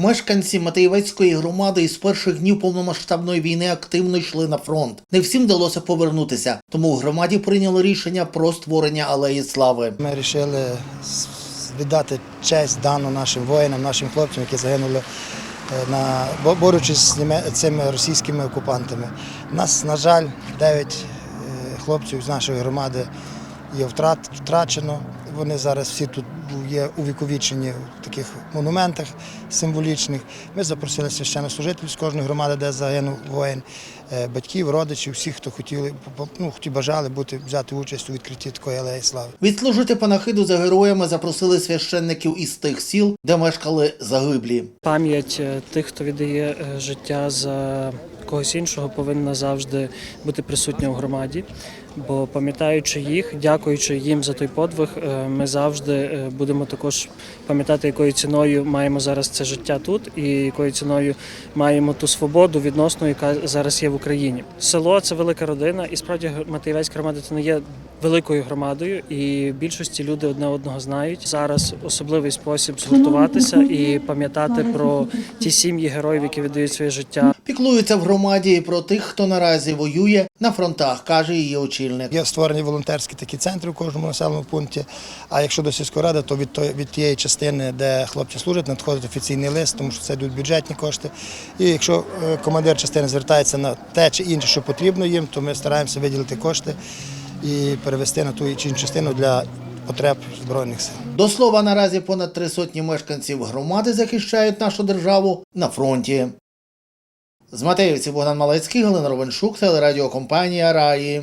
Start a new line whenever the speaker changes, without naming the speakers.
Мешканці Матеєвецької громади із перших днів повномасштабної війни активно йшли на фронт. Не всім вдалося повернутися, тому в громаді прийняли рішення про створення алеї слави.
Ми вирішили віддати честь дану нашим воїнам, нашим хлопцям, які загинули е, на борючись з цими російськими окупантами. Нас, на жаль, дев'ять е, хлопців з нашої громади є втрачено. Вони зараз всі тут є увіковічені в таких монументах символічних. Ми запросили священнослужителів з кожної громади, де загинув воїн, е, батьків, родичів, всіх, хто хотіли, ну, хто бажали бути, взяти участь у відкритті такої алеї слави.
Відслужити панахиду за героями запросили священників із тих сіл, де мешкали загиблі.
Пам'ять е, тих, хто віддає е, життя за когось іншого, повинна завжди бути присутня у громаді. Бо пам'ятаючи їх, дякуючи їм за той подвиг, е, ми завжди е, будемо також пам'ятати, якою ціною маємо зараз це життя тут, і якою ціною маємо ту свободу відносну, яка зараз є в Україні. Село це велика родина, і справді Матеєвецька громада це не є великою громадою, і в більшості люди одне одного знають. Зараз особливий спосіб згуртуватися і пам'ятати про ті сім'ї героїв, які віддають своє життя.
Піклуються в громаді і про тих, хто наразі воює на фронтах, каже її очільник.
Є створені волонтерські такі центри в кожному населеному пункті. А якщо до сільської ради, то від, той- від тієї частини, де хлопці служать, надходить офіційний лист, тому що це йдуть бюджетні кошти. І якщо е, командир частини звертається на те чи інше, що потрібно їм, то ми стараємося виділити кошти і перевести на ту чи іншу частину для потреб збройних сил.
До слова, наразі понад три сотні мешканців громади захищають нашу державу на фронті. З Матеївці Богдан Малецький, Галина Ровеншук, телерадіокомпанія Раї.